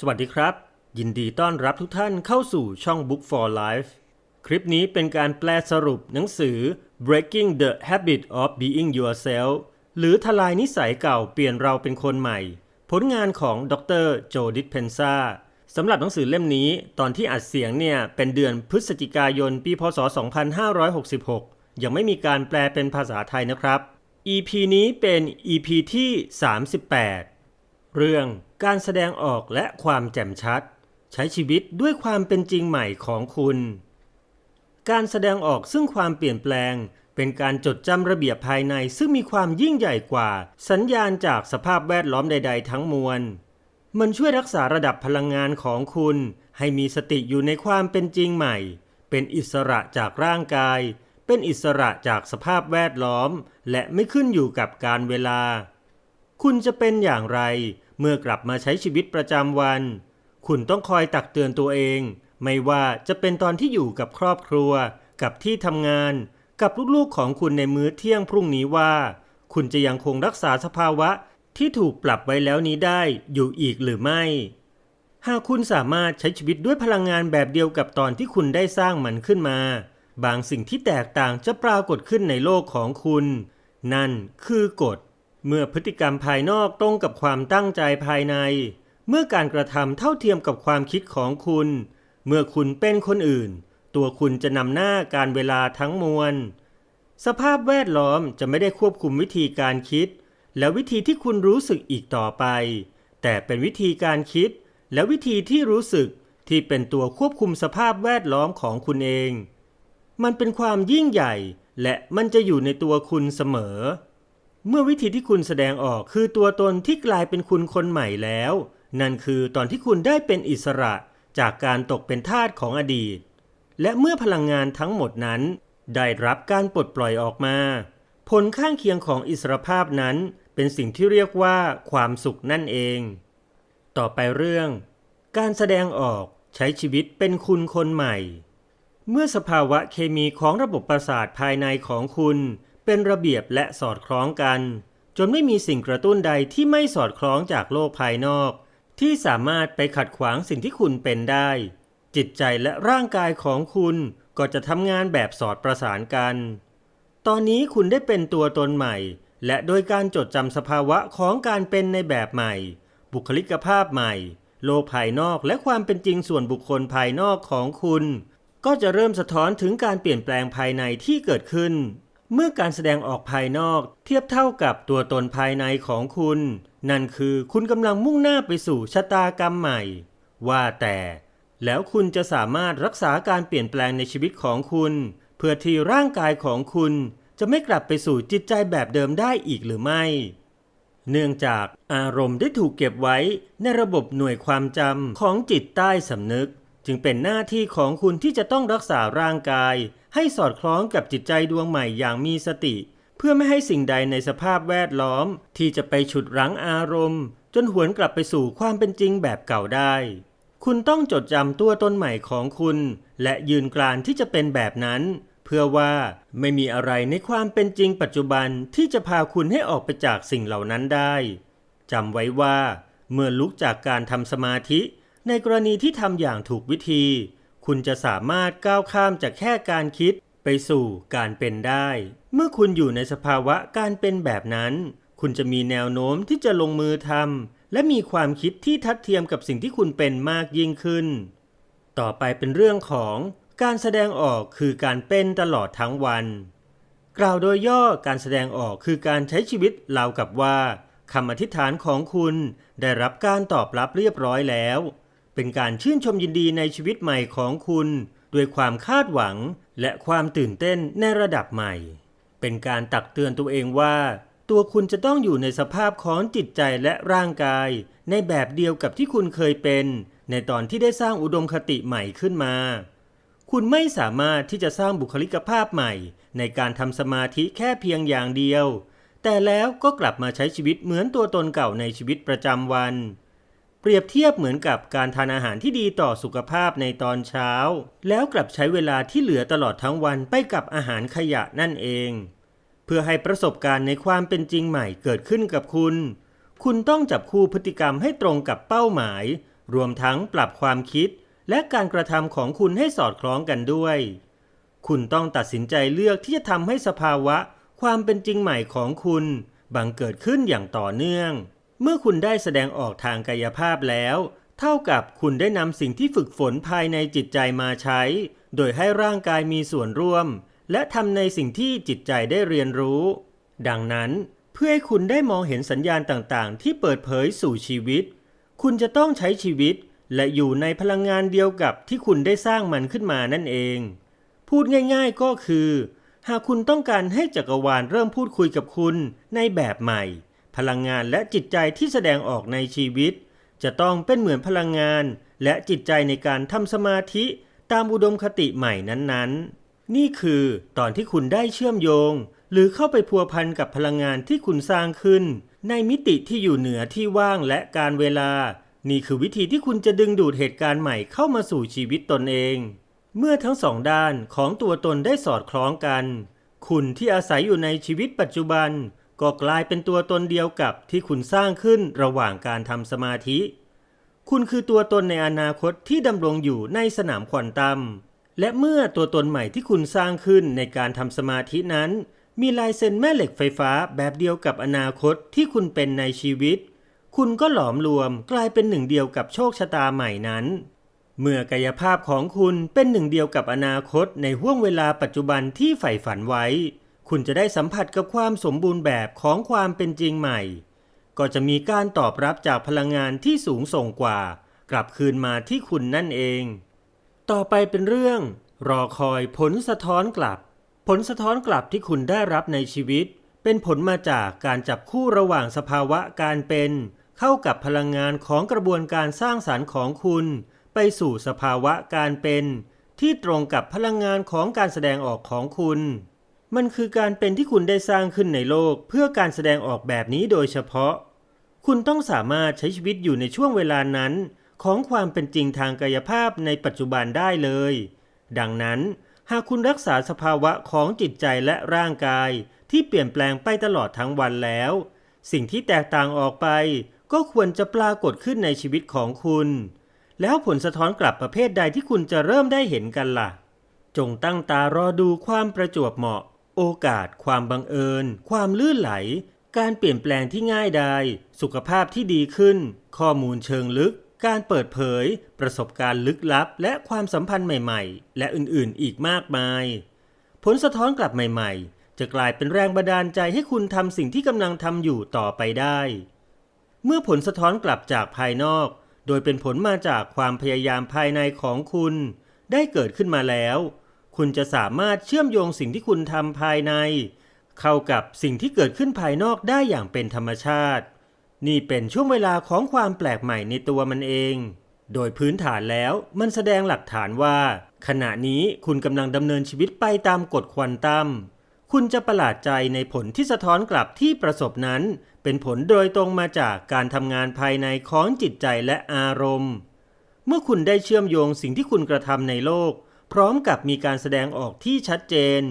สวัสดีครับ ยินดีต้อนรับทุกท่านเข้าสู่ช่อง Book for Life คลิปนี้เป็นการแปลสรุปหนังสือ Breaking the Habit of Being Yourself หรือทลายนิสัยเก่าเปลี่ยนเราเป็นคนใหม่ ผลงานของดรโจดิสเพนซาสำหรับหนังสือเล่มนี้ตอนที่อัดเสียงเนี่ย เป็นเดือนพฤศจิกายนปีพศ 2566 ยังไม่มีการแปลเป็นภาษาไทยนะครับ EP นี้เป็น EP ที่ 38 เรื่องการแสดงออกและความแจ่มชัด ใช้ชีวิตด้วยความเป็นจริงใหม่ของคุณ การแสดงออกซึ่งความเปลี่ยนแปลง เป็นการจดจำระเบียบภายในซึ่งมีความยิ่งใหญ่กว่า สัญญาณจากสภาพแวดล้อมใด ๆ ทั้งมวล มันช่วยรักษาระดับพลังงานของคุณ ให้มีสติอยู่ในความเป็นจริงใหม่ เป็นอิสระจากร่างกาย เป็นอิสระจากสภาพแวดล้อม และไม่ขึ้นอยู่กับการเวลา คุณจะเป็นอย่างไร เมื่อกลับมาใช้ชีวิตประจำวัน คุณต้องคอยตักเตือนตัวเอง ไม่ว่าจะเป็นตอนที่อยู่กับครอบครัว กับที่ทำงาน กับลูกๆของคุณในมื้อเที่ยงพรุ่งนี้ว่า คุณจะยังคงรักษาสภาวะที่ถูกปรับไว้แล้วนี้ได้อยู่อีกหรือไม่ หากคุณสามารถใช้ชีวิตด้วยพลังงานแบบเดียวกับตอนที่คุณได้สร้างมันขึ้นมา บางสิ่งที่แตกต่างจะปรากฏขึ้นในโลกของคุณ นั่นคือกฎ เมื่อพฤติกรรมภายนอกตรงกับความตั้งใจภายใน เมื่อการกระทำเท่าเทียมกับความคิดของคุณ เมื่อคุณเป็นคนอื่น ตัวคุณจะนำหน้าการเวลาทั้งมวล สภาพแวดล้อมจะไม่ได้ควบคุมวิธีการคิด และวิธีที่คุณรู้สึกอีกต่อไป แต่เป็นวิธีการคิด และวิธีที่รู้สึกที่เป็นตัวควบคุมสภาพแวดล้อมของคุณเอง มันเป็นความยิ่งใหญ่ และมันจะอยู่ในตัวคุณเสมอ เมื่อวิธีที่คุณแสดงออกคือตัวตนที่กลายเป็นคุณคนใหม่แล้ว นั่นคือตอนที่คุณได้เป็นอิสระจากการตกเป็นทาสของอดีต และเมื่อพลังงานทั้งหมดนั้น ได้รับการปลดปล่อยออกมา ผลข้างเคียงของอิสรภาพนั้นเป็นสิ่งที่เรียกว่าความสุขนั่นเอง ต่อไปเรื่อง การแสดงออกใช้ชีวิตเป็นคุณคนใหม่ เมื่อสภาวะเคมีของระบบประสาทภายในของคุณ เป็นระเบียบและสอดคล้องกัน จนไม่มีสิ่งกระตุ้นใดที่ไม่สอดคล้องจากโลกภายนอก ที่สามารถไปขัดขวางสิ่งที่คุณเป็นได้ จิตใจและร่างกายของคุณก็จะทำงานแบบสอดประสานกัน ตอนนี้คุณได้เป็นตัวตนใหม่ และโดยการจดจำสภาวะของการเป็นในแบบใหม่ บุคลิกภาพใหม่ โลกภายนอกและความเป็นจริงส่วนบุคคลภายนอกของคุณ ก็จะเริ่มสะท้อนถึงการเปลี่ยนแปลงภายในที่เกิดขึ้น เมื่อการแสดงออกภายนอกเทียบเท่ากับตัวตนภายในของคุณ นั่นคือคุณกำลังมุ่งหน้าไปสู่ชะตากรรมใหม่ ว่าแต่ แล้วคุณจะสามารถรักษาการเปลี่ยนแปลงในชีวิตของคุณ เพื่อที่ร่างกายของคุณจะไม่กลับไปสู่จิตใจแบบเดิมได้อีกหรือไม่ เนื่องจากอารมณ์ได้ถูกเก็บไว้ในระบบหน่วยความจำของจิตใต้สำนึก จึงเป็นหน้าที่ของคุณที่จะต้องรักษาร่างกาย ให้สอดคล้องกับจิตใจดวงใหม่อย่างมีสติ เพื่อไม่ให้สิ่งใดในสภาพแวดล้อม ที่จะไปฉุดรั้งอารมณ์ จนหวนกลับไปสู่ความเป็นจริงแบบเก่าได้ คุณต้องจดจำตัวตนใหม่ของคุณ และยืนกรานที่จะเป็นแบบนั้น เพื่อว่าไม่มีอะไรในความเป็นจริงปัจจุบันที่จะพาคุณให้ออกไปจากสิ่งเหล่านั้นได้จำไว้ว่า เมื่อลุกจากการทำสมาธิ ในกรณีที่ทำอย่างถูกวิธี คุณจะสามารถก้าวข้ามจากแค่การคิดไปสู่การเป็นได้ เมื่อคุณอยู่ในสภาวะการเป็นแบบนั้น คุณจะมีแนวโน้มที่จะลงมือทำและมีความคิดที่ทัดเทียมกับสิ่งที่คุณเป็นมากยิ่งขึ้น ต่อไปเป็นเรื่องของการแสดงออกคือการเป็นตลอดทั้งวัน กล่าวโดยย่อการแสดงออกคือการใช้ชีวิตราวกับว่าคำอธิษฐานของคุณได้รับการตอบรับเรียบร้อยแล้ว เป็นการชื่นชมยินดีในชีวิตใหม่ของคุณด้วยความคาดหวังและความตื่นเต้นในระดับใหม่ เป็นการตักเตือนตัวเองว่า ตัวคุณจะต้องอยู่ในสภาพของจิตใจและร่างกาย ในแบบเดียวกับที่คุณเคยเป็น ในตอนที่ได้สร้างอุดมคติใหม่ขึ้นมา คุณไม่สามารถที่จะสร้างบุคลิกภาพใหม่ ในการทำสมาธิแค่เพียงอย่างเดียว แต่แล้วก็กลับมาใช้ชีวิตเหมือนตัวตนเก่าในชีวิตประจำวัน เปรียบเทียบเหมือนกับการทานอาหารที่ดีต่อสุขภาพในตอนเช้า แล้วกลับใช้เวลาที่เหลือตลอดทั้งวันไปกับอาหารขยะนั่นเอง เพื่อให้ประสบการณ์ในความเป็นจริงใหม่เกิดขึ้นกับคุณ คุณต้องจับคู่พฤติกรรมให้ตรงกับเป้าหมาย รวมทั้งปรับความคิด และการกระทำของคุณให้สอดคล้องกันด้วย คุณต้องตัดสินใจเลือกที่จะทำให้สภาวะ ความเป็นจริงใหม่ของคุณ บังเกิดขึ้นอย่างต่อเนื่อง เมื่อคุณได้แสดงออกทางกายภาพแล้ว เท่ากับคุณได้นำสิ่งที่ฝึกฝนภายในจิตใจมาใช้ โดยให้ร่างกายมีส่วนร่วม และทำในสิ่งที่จิตใจได้เรียนรู้ ดังนั้นเพื่อให้คุณได้มองเห็นสัญญาณต่างๆ ที่เปิดเผยสู่ชีวิต คุณจะต้องใช้ชีวิต และอยู่ในพลังงานเดียวกับที่คุณได้สร้างมันขึ้นมานั่นเอง พูดง่ายๆก็คือ หากคุณต้องการให้จักรวาลเริ่มพูดคุยกับคุณในแบบใหม่ พลังงานและจิตใจที่แสดงออกในชีวิต จะต้องเป็นเหมือนพลังงาน และจิตใจในการทำสมาธิตามอุดมคติใหม่นั้นๆ นี่คือตอนที่คุณได้เชื่อมโยง หรือเข้าไปพัวพันกับพลังงานที่คุณสร้างขึ้น ในมิติที่อยู่เหนือที่ว่างและการเวลา นี่คือวิธีที่คุณจะดึงดูดเหตุการณ์ใหม่เข้ามาสู่ชีวิตตนเอง เมื่อทั้งสองด้านของตัวตนได้สอดคล้องกัน คุณที่อาศัยอยู่ในชีวิตปัจจุบัน ก็กลายเป็นตัวตนเดียวกับที่คุณสร้างขึ้นระหว่างการทำสมาธิ คุณคือตัวตนในอนาคตที่ดำรงอยู่ในสนามควอนตัม และเมื่อตัวตนใหม่ที่คุณสร้างขึ้นในการทำสมาธินั้น มีลายเซ็นแม่เหล็กไฟฟ้าแบบเดียวกับอนาคตที่คุณเป็นในชีวิต คุณก็หลอมรวมกลายเป็นหนึ่งเดียวกับโชคชะตาใหม่นั้น เมื่อกายภาพของคุณเป็นหนึ่งเดียวกับอนาคตในห่วงเวลาปัจจุบันที่ใฝ่ฝันไว้ คุณจะได้สัมผัสกับความสมบูรณ์แบบของความเป็นจริงใหม่ ก็จะมีการตอบรับจากพลังงานที่สูงส่งกว่า กลับคืนมาที่คุณนั่นเอง ต่อไปเป็นเรื่อง รอคอยผลสะท้อนกลับ ผลสะท้อนกลับที่คุณได้รับในชีวิต เป็นผลมาจากการจับคู่ระหว่างสภาวะการเป็น เข้ากับพลังงานของกระบวนการสร้างสารรค์ของคุณ ไปสู่สภาวะการเป็น ที่ตรงกับพลังงานของการแสดงออกของคุณ มันคือการเป็นที่คุณได้สร้างขึ้นในโลกเพื่อการแสดงออกแบบนี้โดยเฉพาะ คุณต้องสามารถใช้ชีวิตอยู่ในช่วงเวลานั้น ของความเป็นจริงทางกายภาพในปัจจุบันได้เลย ดังนั้น หากคุณรักษาสภาวะของจิตใจและร่างกาย ที่เปลี่ยนแปลงไปตลอดทั้งวันแล้ว สิ่งที่แตกต่างออกไป ก็ควรจะปรากฏขึ้นในชีวิตของคุณ แล้วผลสะท้อนกลับประเภทใดที่คุณจะเริ่มได้เห็นกันล่ะ จงตั้งตารอดูความประจวบเหมาะ โอกาส ความบังเอิญ ความลื่นไหล การเปลี่ยนแปลงที่ง่ายดายสุขภาพที่ดีขึ้น ข้อมูลเชิงลึก การเปิดเผย ประสบการณ์ลึกลับ และความสัมพันธ์ใหม่ ๆ และอื่นๆ อีกมากมาย ผลสะท้อนกลับใหม่ ๆ จะกลายเป็นแรงบันดาลใจให้คุณทำสิ่งที่กำลังทำอยู่ต่อไปได้ เมื่อผลสะท้อนกลับจากภายนอก โดยเป็นผลมาจากความพยายามภายในของคุณ ได้เกิดขึ้นมาแล้ว คุณจะสามารถเชื่อมโยงสิ่งที่คุณทำภายใน เข้ากับสิ่งที่เกิดขึ้นภายนอกได้อย่างเป็นธรรมชาติ นี่เป็นช่วงเวลาของความแปลกใหม่ในตัวมันเอง โดยพื้นฐานแล้วมันแสดงหลักฐานว่า ขณะนี้คุณกำลังดำเนินชีวิตไปตามกฎควอนตัมคุณจะประหลาดใจในผลที่สะท้อนกลับที่ประสบนั้น เป็นผลโดยตรงมาจากการทำงานภายในของจิตใจและอารมณ์ เมื่อคุณได้เชื่อมโยงสิ่งที่คุณกระทำในโลก พร้อมกับมีการแสดงออกที่ชัดเจน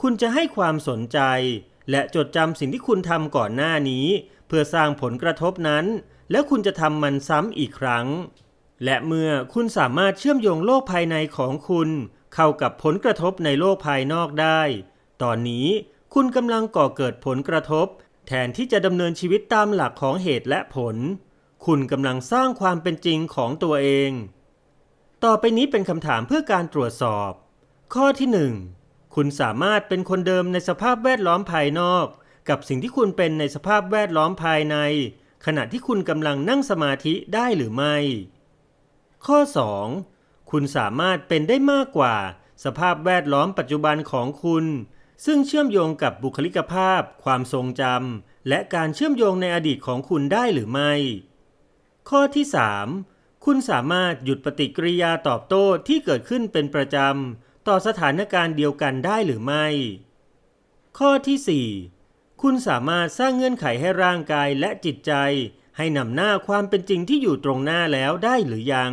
คุณจะให้ความสนใจ และจดจำสิ่งที่คุณทำก่อนหน้านี้ เพื่อสร้างผลกระทบนั้น แล้วคุณจะทำมันซ้ำอีกครั้ง และเมื่อคุณสามารถเชื่อมโยงโลกภายในของคุณ เข้ากับผลกระทบในโลกภายนอกได้ ตอนนี้คุณกำลังก่อเกิดผลกระทบ แทนที่จะดำเนินชีวิตตามหลักของเหตุและผล คุณกำลังสร้างความเป็นจริงของตัวเอง ต่อไปนี้เป็นคำถามเพื่อการตรวจสอบ ข้อที่ 1 คุณสามารถเป็นคนเดิมในสภาพแวดล้อมภายนอก กับสิ่งที่คุณเป็นในสภาพแวดล้อมภายใน ขณะที่คุณกำลังนั่งสมาธิได้หรือไม่ ข้อ 2 คุณสามารถเป็นได้มากกว่า สภาพแวดล้อมปัจจุบันของคุณ ซึ่งเชื่อมโยงกับบุคลิกภาพ ความทรงจำและการเชื่อมโยงในอดีตของคุณได้หรือไม่ ข้อที่ 3 คุณสามารถหยุดปฏิกิริยาตอบโต้ที่เกิดขึ้นเป็นประจำ ต่อสถานการณ์เดียวกันได้หรือไม่ ข้อที่ 4 คุณสามารถสร้างเงื่อนไขให้ร่างกายและจิตใจ ให้นำหน้าความเป็นจริงที่อยู่ตรงหน้าแล้วได้หรือยัง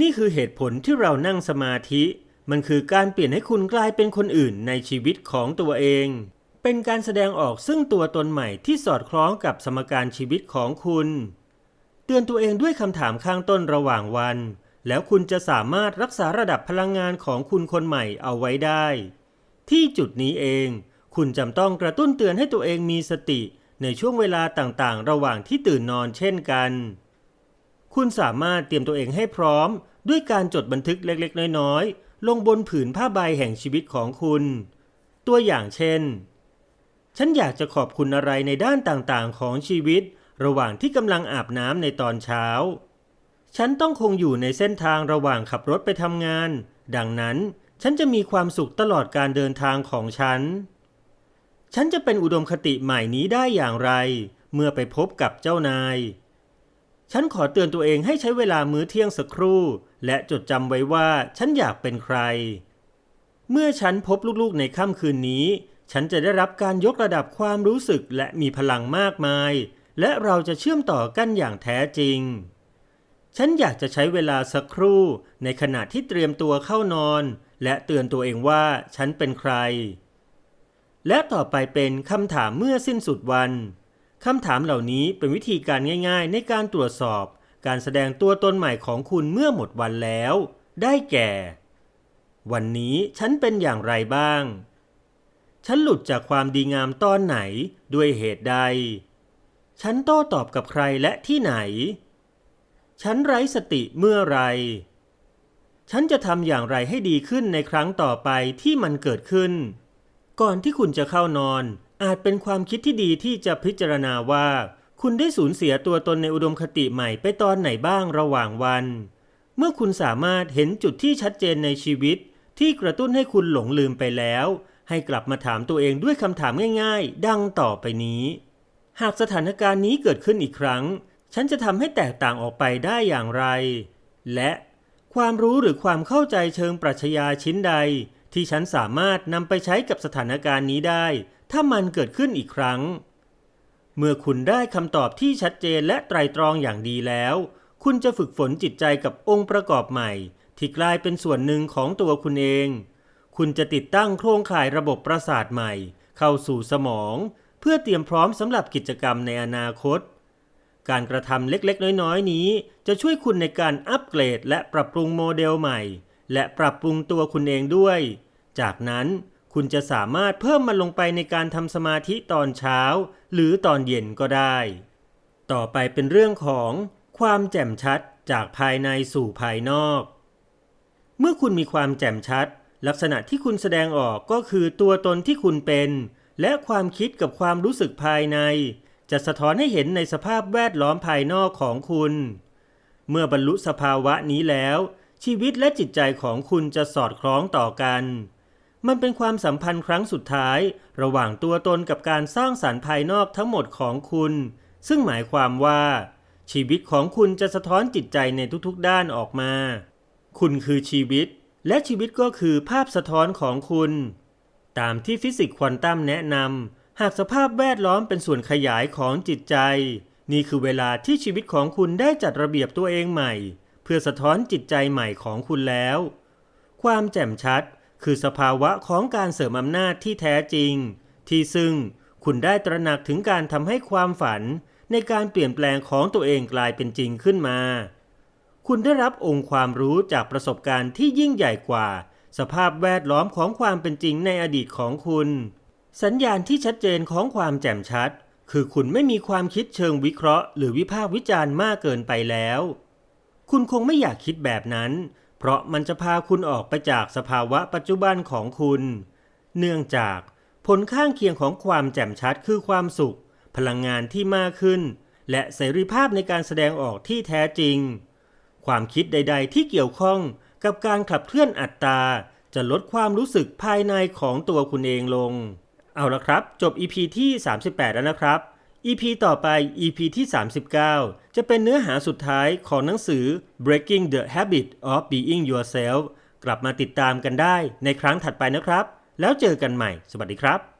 นี่คือเหตุผลที่เรานั่งสมาธิ มันคือการเปลี่ยนให้คุณกลายเป็นคนอื่นในชีวิตของตัวเอง เป็นการแสดงออกซึ่งตัวตนใหม่ที่สอดคล้องกับสมการชีวิตของคุณ เตือนตัวเองด้วยคำถามข้างต้นระหว่างวัน แล้วคุณจะสามารถรักษาระดับพลังงานของคุณคนใหม่เอาไว้ได้ ที่จุดนี้เอง คุณจำต้องกระตุ้นเตือนให้ตัวเองมีสติในช่วงเวลาต่างๆ ระหว่างที่ตื่นนอนเช่นกัน คุณสามารถเตรียมตัวเองให้พร้อม ด้วยการจดบันทึกเล็กๆ น้อยๆ ลงบนผืนผ้าใบแห่งชีวิตของคุณ ตัวอย่างเช่น ฉันอยากจะขอบคุณอะไรในด้านต่างๆ ของชีวิต ระหว่างที่กำลังอาบน้ำในตอนเช้า ฉันต้องคงอยู่ในเส้นทางระหว่างขับรถไปทำงาน ดังนั้นฉันจะมีความสุขตลอดการเดินทางของฉัน ฉันจะเป็นอุดมคติใหม่นี้ได้อย่างไร เมื่อไปพบกับเจ้านาย ฉันขอเตือนตัวเองให้ใช้เวลามื้อเที่ยงสักครู่ และจดจำไว้ว่าฉันอยากเป็นใคร เมื่อฉันพบลูกๆในค่ำคืนนี้ ฉันจะได้รับการยกระดับความรู้สึกและมีพลังมากมาย และเราจะเชื่อมต่อกันอย่างแท้จริง ฉันอยากจะใช้เวลาสักครู่ในขณะที่เตรียมตัวเข้านอน และเตือนตัวเองว่าฉันเป็นใคร และต่อไปเป็นคำถามเมื่อสิ้นสุดวันคำถามเหล่านี้เป็นวิธีการง่ายๆ ในการตรวจสอบ การแสดงตัวตนใหม่ของคุณเมื่อหมดวันแล้ว ได้แก่ วันนี้ฉันเป็นอย่างไรบ้าง ฉันหลุดจากความดีงามตอนไหนด้วยเหตุใด ฉันโต้ตอบกับใครและที่ไหน ฉันไร้สติเมื่อไร ฉันจะทำอย่างไรให้ดีขึ้นในครั้งต่อไปที่มันเกิดขึ้น ก่อนที่คุณจะเข้านอน อาจเป็นความคิดที่ดีที่จะพิจารณาว่า คุณได้สูญเสียตัวตนในอุดมคติใหม่ไปตอนไหนบ้างระหว่างวัน เมื่อคุณสามารถเห็นจุดที่ชัดเจนในชีวิต ที่กระตุ้นให้คุณหลงลืมไปแล้ว ให้กลับมาถามตัวเองด้วยคำถามง่าย ๆ ดังต่อไปนี้ หากสถานการณ์นี้เกิดขึ้นอีกครั้ง ฉันจะทำให้แตกต่างออกไปได้อย่างไร และความรู้หรือความเข้าใจเชิงปรัชญาชิ้นใด ที่ฉันสามารถนำไปใช้กับสถานการณ์นี้ได้ ถ้ามันเกิดขึ้นอีกครั้ง เมื่อคุณได้คำตอบที่ชัดเจนและไตรตรองอย่างดีแล้ว คุณจะฝึกฝนจิตใจกับองค์ประกอบใหม่ ที่กลายเป็นส่วนหนึ่งของตัวคุณเอง คุณจะติดตั้งโครงข่ายระบบประสาทใหม่ เข้าสู่สมอง เพื่อเตรียมพร้อมสำหรับกิจกรรมในอนาคต การกระทำเล็กๆ น้อยๆ นี้ จะช่วยคุณในการอัปเกรด และปรับปรุงโมเดลใหม่ และปรับปรุงตัวคุณเองด้วย จากนั้นคุณจะสามารถเพิ่มมันลงไปในการทำสมาธิตอนเช้า หรือตอนเย็นก็ได้ ต่อไปเป็นเรื่องของความแจ่มชัดจากภายในสู่ภายนอก เมื่อคุณมีความแจ่มชัด ลักษณะที่คุณแสดงออกก็คือตัวตนที่คุณเป็น และความคิดกับความรู้สึกภายใน จะสะท้อนให้เห็นในสภาพแวดล้อมภายนอกของคุณ เมื่อบรรลุสภาวะนี้แล้ว ชีวิตและจิตใจของคุณจะสอดคล้องต่อกัน มันเป็นความสัมพันธ์ครั้งสุดท้าย ระหว่างตัวตนกับการสร้างสรรค์ภายนอกทั้งหมดของคุณ ซึ่งหมายความว่า ชีวิตของคุณจะสะท้อนจิตใจในทุกๆด้านออกมา คุณคือชีวิต และชีวิตก็คือภาพสะท้อนของคุณ ตามที่ฟิสิกส์ควอนตัมแนะนำหากสภาพแวดล้อมเป็นส่วนขยายของจิตใจ นี่คือเวลาที่ชีวิตของคุณได้จัดระเบียบตัวเองใหม่ เพื่อสะท้อนจิตใจใหม่ของคุณแล้ว ความแจ่มชัดคือสภาวะของการเสริมอำนาจที่แท้จริง ที่ซึ่งคุณได้ตระหนักถึงการทำให้ความฝัน ในการเปลี่ยนแปลงของตัวเองกลายเป็นจริงขึ้นมา คุณได้รับองค์ความรู้จากประสบการณ์ที่ยิ่งใหญ่กว่า สภาพแวดล้อมของความเป็นจริงในอดีตของคุณ สัญญาณที่ชัดเจนของความแจ่มชัด คือคุณไม่มีความคิดเชิงวิเคราะห์ หรือวิพากษ์วิจารณ์มากเกินไปแล้ว คุณคงไม่อยากคิดแบบนั้น เพราะมันจะพาคุณออกไปจากสภาวะปัจจุบันของคุณ เนื่องจากผลข้างเคียงของความแจ่มชัดคือความสุข พลังงานที่มากขึ้น และเสรีภาพในการแสดงออกที่แท้จริง ความคิดใด ๆ ที่เกี่ยวข้อง กับการขับเคลื่อนอัตตาจะลดความรู้สึกภายในของตัวคุณเองลง เอาละครับ จบ EP ที่ 38 แล้วนะครับ EP ต่อไป EP ที่ 39 จะเป็นเนื้อหาสุดท้ายของหนังสือ Breaking the Habit of Being Yourself กลับมาติดตามกันได้ในครั้งถัดไปนะครับ แล้วเจอกันใหม่ สวัสดีครับ